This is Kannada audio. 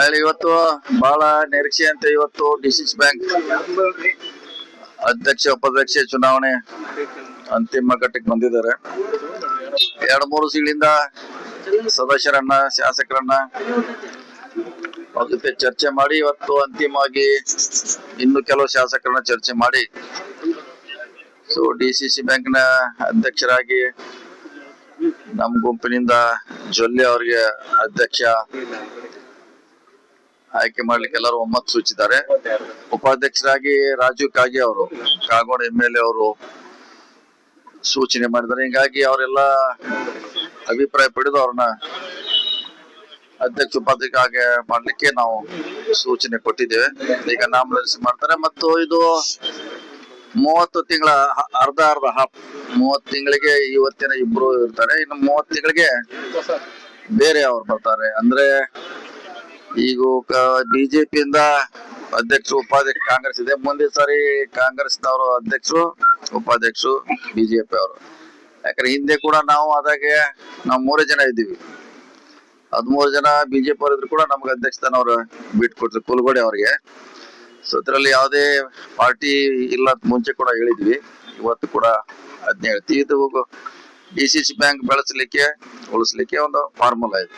ಇವತ್ತು ಬಹಳ ನಿರೀಕ್ಷೆ ಅಂತ ಇವತ್ತು ಡಿಸಿಸ್ ಬ್ಯಾಂಕ್ ಅಧ್ಯಕ್ಷ, ಉಪಾಧ್ಯಕ್ಷ ಚುನಾವಣೆ ಅಂತಿಮ ಘಟ್ಟಕ್ಕೆ ಬಂದಿದ್ದಾರೆ. ಎರಡು, ಮೂರು ಸೀಳಿಂದ ಸದಸ್ಯರನ್ನ, ಶಾಸಕರನ್ನ ಜೊತೆ ಚರ್ಚೆ ಮಾಡಿ, ಇವತ್ತು ಅಂತಿಮವಾಗಿ ಇನ್ನು ಕೆಲವು ಶಾಸಕರನ್ನ ಚರ್ಚೆ ಮಾಡಿ. ಸೊ ಡಿ ಸಿ ಸಿ ಬ್ಯಾಂಕ್ನ ಅಧ್ಯಕ್ಷರಾಗಿ ನಮ್ಮ ಗುಂಪಿನಿಂದ ಜೊಲ್ಲೆ ಅವರಿಗೆ ಅಧ್ಯಕ್ಷ ಆಯ್ಕೆ ಮಾಡ್ಲಿಕ್ಕೆ ಎಲ್ಲರೂ ಒಮ್ಮತ್ ಸೂಚಿದ್ದಾರೆ. ಉಪಾಧ್ಯಕ್ಷರಾಗಿ ರಾಜೀವ್ ಕಾಗೆ ಅವರು, ಕಾಗೋಡು ಎಂ ಎಲ್ ಎ ಅವರು ಸೂಚನೆ ಮಾಡಿದ್ದಾರೆ. ಹಿಂಗಾಗಿ ಅವರೆಲ್ಲ ಅಭಿಪ್ರಾಯ ಪಡೆದು ಅವ್ರನ್ನ ಅಧ್ಯಕ್ಷ ಉಪಾಧ್ಯಕ್ಷ ಹಾಗೆ ಮಾಡ್ಲಿಕ್ಕೆ ನಾವು ಸೂಚನೆ ಕೊಟ್ಟಿದ್ದೇವೆ. ಈಗ ನಾಮಿನೇಷನ್ ಮಾಡ್ತಾರೆ. ಮತ್ತು ಇದು ಮೂವತ್ತು ತಿಂಗಳ ಅರ್ಧ ಅರ್ಧ ಹಾಫ್, ಮೂವತ್ತು ತಿಂಗಳಿಗೆ ಇವತ್ತಿನ ಇಬ್ರು ಇರ್ತಾರೆ. ಇನ್ನು ಮೂವತ್ತು ತಿಂಗಳಿಗೆ ಬೇರೆ ಅವ್ರು ಬರ್ತಾರೆ. ಅಂದ್ರೆ ಈಗ ಬಿಜೆಪಿಯಿಂದ ಅಧ್ಯಕ್ಷರು, ಉಪಾಧ್ಯಕ್ಷ ಕಾಂಗ್ರೆಸ್ ಇದೆ. ಮುಂದಿನ ಸಾರಿ ಕಾಂಗ್ರೆಸ್ನವರು ಅಧ್ಯಕ್ಷರು, ಉಪಾಧ್ಯಕ್ಷರು ಬಿಜೆಪಿ ಅವರು. ಯಾಕಂದ್ರೆ ಹಿಂದೆ ಕೂಡ ನಾವು ಅದಾಗೆ ನಾವು ಮೂರೇ ಜನ ಇದ್ದೀವಿ. ಹದಿಮೂರು ಜನ ಬಿಜೆಪಿ ಅವರಿದ್ರು ಕೂಡ ನಮ್ಗೆ ಅಧ್ಯಕ್ಷತನ ಅವರು ಬಿಟ್ಕೊಟ್ರು ಕುಲಗೋಡೆ ಅವರಿಗೆ. ಸೊ ಅದರಲ್ಲಿ ಯಾವುದೇ ಪಾರ್ಟಿ ಇಲ್ಲ ಅಂತ ಮುಂಚೆ ಕೂಡ ಹೇಳಿದ್ವಿ. ಇವತ್ತು ಕೂಡ ಅದನ್ನ ಹೇಳ್ತೀವಿ. ಇದು ಡಿ ಸಿ ಸಿ ಬ್ಯಾಂಕ್ ಬೆಳೆಸಲಿಕ್ಕೆ, ಉಳಿಸ್ಲಿಕ್ಕೆ ಒಂದು ಫಾರ್ಮುಲಾ ಇದೆ.